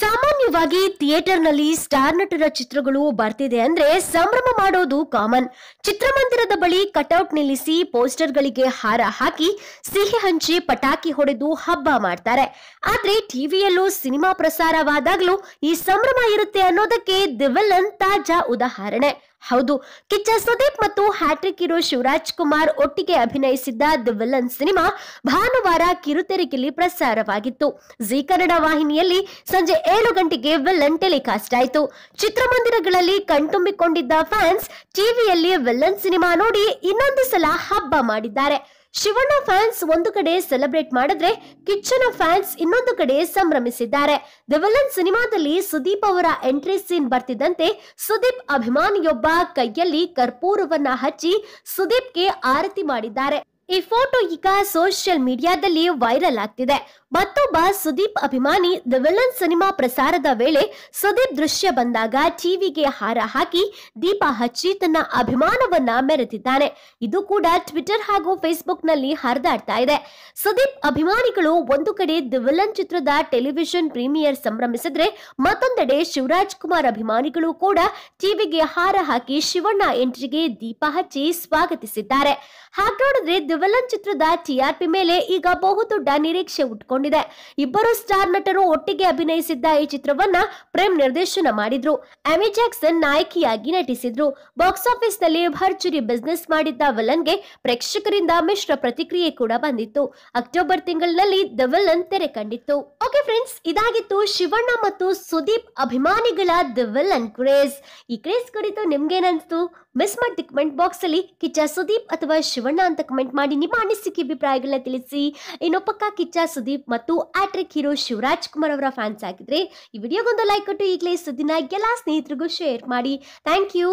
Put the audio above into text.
ಸಾಮಾನ್ಯವಾಗಿ ಥಿಯೇಟರ್ನಲ್ಲಿ ಸ್ಟಾರ್ ನಟರ ಚಿತ್ರಗಳು ಬರ್ತಿದೆ ಅಂದ್ರೆ ಸಂಭ್ರಮ ಮಾಡೋದು ಕಾಮನ್. ಚಿತ್ರಮಂದಿರದ ಬಳಿ ಕಟೌಟ್ ನಿಲ್ಲಿಸಿ ಪೋಸ್ಟರ್ಗಳಿಗೆ ಹಾರ ಹಾಕಿ ಸಿಹಿ ಹಂಚಿ ಪಟಾಕಿ ಹೊಡೆದು ಹಬ್ಬ ಮಾಡ್ತಾರೆ. ಆದ್ರೆ ಟಿವಿಯಲ್ಲೂ ಸಿನಿಮಾ ಪ್ರಸಾರವಾದಾಗ್ಲೂ ಈ ಸಂಭ್ರಮ ಇರುತ್ತೆ ಅನ್ನೋದಕ್ಕೆ ದಿ ತಾಜಾ ಉದಾಹರಣೆ. ಹೌದು. ಕಿಚ್ಚ ಸುದೀಪ್ ಮತ್ತು ಹ್ಯಾಟ್ರಿಕ್ ಹೀರೋ ಶಿವರಾಜ್ ಕುಮಾರ್ ಒಟ್ಟಿಗೆ ಅಭಿನಯಿಸಿದ್ದ ದಿ ವಿಲನ್ ಸಿನಿಮಾ ಭಾನುವಾರ ಕಿರುತೆರೆಗೆಯಲ್ಲಿ ಪ್ರಸಾರವಾಗಿತ್ತು. ಜಿ ಕನ್ನಡ ವಾಹಿನಿಯಲ್ಲಿ ಸಂಜೆ ಏಳು ಗಂಟೆಗೆ ವಿಲನ್ ಟೆಲಿಕಾಸ್ಟ್ ಆಯಿತು. ಚಿತ್ರಮಂದಿರಗಳಲ್ಲಿ ಕಣ್ತುಂಬಿಕೊಂಡಿದ್ದ ಫ್ಯಾನ್ಸ್, ಟಿವಿಯಲ್ಲಿ ವಿಲನ್ ಸಿನಿಮಾ ನೋಡಿ ಇನ್ನೊಂದು ಸಲ ಹಬ್ಬ ಮಾಡಿದ್ದಾರೆ. ಶಿವಣ್ಣ ಫ್ಯಾನ್ಸ್ ಒಂದು ಕಡೆ ಸೆಲೆಬ್ರೇಟ್ ಮಾಡಿದ್ರೆ ಕಿಚ್ಚನ ಫ್ಯಾನ್ಸ್ ಇನ್ನೊಂದು ಕಡೆ ಸಂಭ್ರಮಿಸಿದ್ದಾರೆ. ದಿ ವಿಲನ್ ಸಿನಿಮಾದಲ್ಲಿ ಸುದೀಪ್ ಅವರ ಎಂಟ್ರಿ ಸೀನ್ ಬರ್ತಿದ್ದಂತೆ ಸುದೀಪ್ ಅಭಿಮಾನಿಯೊಬ್ಬ ಕೈಯಲ್ಲಿ ಕರ್ಪೂರವನ್ನ ಹಚ್ಚಿ ಸುದೀಪ್ಗೆ ಆರತಿ ಮಾಡಿದ್ದಾರೆ. ಈ ಫೋಟೋ ಈಗ ಸೋಷಿಯಲ್ ಮೀಡಿಯಾದಲ್ಲಿ ವೈರಲ್ ಆಗ್ತಿದೆ. ಮತ್ತೊಬ್ಬ ಸುದೀಪ್ ಅಭಿಮಾನಿ ದ ವಿಲನ್ ಸಿನಿಮಾ ಪ್ರಸಾರದ ವೇಳೆ ಸುದೀಪ್ ದೃಶ್ಯ ಬಂದಾಗ ಟಿವಿಗೆ ಹಾರ ಹಾಕಿ ದೀಪ ಹಚ್ಚಿ ತನ್ನ ಅಭಿಮಾನವನ್ನ ಮೆರೆತಿದ್ದಾನೆ ಇದು ಕೂಡ ಟ್ವಿಟರ್ ಹಾಗೂ ಫೇಸ್ಬುಕ್ನಲ್ಲಿ ಹರಿದಾಡ್ತಾ ಇದೆ. ಸುದೀಪ್ ಅಭಿಮಾನಿಗಳು ಒಂದು ಕಡೆ ದಿ ವಿಲನ್ ಚಿತ್ರದ ಟೆಲಿವಿಷನ್ ಪ್ರೀಮಿಯರ್ ಸಂಭ್ರಮಿಸಿದ್ರೆ ಮತ್ತೊಂದೆಡೆ ಶಿವರಾಜ್ ಕುಮಾರ್ ಅಭಿಮಾನಿಗಳು ಕೂಡ ಟಿವಿಗೆ ಹಾರ ಹಾಕಿ ಶಿವಣ್ಣ ಎಂಟ್ರಿಗೆ ದೀಪ ಹಚ್ಚಿ ಸ್ವಾಗತಿಸಿದ್ದಾರೆ. ಹಾಗಾಡಿದ್ರೆ ದಿ ವಿಲನ್ ಚಿತ್ರದ ಟಿಆರ್ಪಿ ಮೇಲೆ ಈಗ ಬಹುದೊಡ್ಡ ನಿರೀಕ್ಷೆ ಉಟ್ಕೊಂಡಿದೆ. ಇಬ್ಬರು ಸ್ಟಾರ್ ನಟರು ಒಟ್ಟಿಗೆ ಅಭಿನಯಿಸಿದ್ದ ಈ ಚಿತ್ರವನ್ನ ಪ್ರೇಮ್ ನಿರ್ದೇಶನ ಮಾಡಿದ್ರು. ಅಮಿ ಜಾಕ್ಸನ್ ನಾಯಕಿಯಾಗಿ ನಟಿಸಿದ್ರು. ಬಾಕ್ಸ್ ಆಫೀಸ್ನಲ್ಲಿ ಭರ್ಜರಿ ಬಿಸ್ನೆಸ್ ಮಾಡಿದ್ದ ವಿಲನ್ಗೆ ಪ್ರೇಕ್ಷಕರಿಂದ ಮಿಶ್ರ ಪ್ರತಿಕ್ರಿಯೆ ಕೂಡ ಬಂದಿತ್ತು. ಅಕ್ಟೋಬರ್ ತಿಂಗಳಿನಲ್ಲಿ ದ ವಿಲನ್ ತೆರೆ ಕಂಡಿತ್ತು. ಓಕೆ ಫ್ರೆಂಡ್ಸ್, ಇದಾಗಿತ್ತು ಶಿವಣ್ಣ ಮತ್ತು ಸುದೀಪ್ ಅಭಿಮಾನಿಗಳ ದ ವಿಲನ್ ಕ್ರೇಜ್. ಈ ಕ್ರೇಜ್ ಕುರಿತು ನಿಮ್ಗೇನನ್ಸ್ತು? ಮಿಸ್ ಮಾಡಿ ಕಮೆಂಟ್ ಬಾಕ್ಸ್ ಅಲ್ಲಿ ಕಿಚ್ಚ ಸುದೀಪ್ ಅಥವಾ ಶಿವಣ್ಣ ಅಂತ ಕಮೆಂಟ್ ಮಾಡಿ ನಿಮ್ಮ ಅನಿಸಿಕೆ ಅಭಿಪ್ರಾಯಗಳನ್ನ ತಿಳಿಸಿ. ಇನ್ನು ಪಕ್ಕ ಕಿಚ್ಚ ಸುದೀಪ್ ಮತ್ತು ಆಟ್ರಿಕ್ ಹೀರೋ ಶಿವರಾಜ್ ಕುಮಾರ್ ಅವರ ಫ್ಯಾನ್ಸ್ ಆಗಿದ್ರೆ ಈ ವಿಡಿಯೋಗೊಂದು ಲೈಕ್ ಕೊಟ್ಟು ಈಗಲೇ ಸುದ್ದಿನ ಎಲ್ಲ ಸ್ನೇಹಿತರಿಗೂ ಶೇರ್ ಮಾಡಿ. Thank you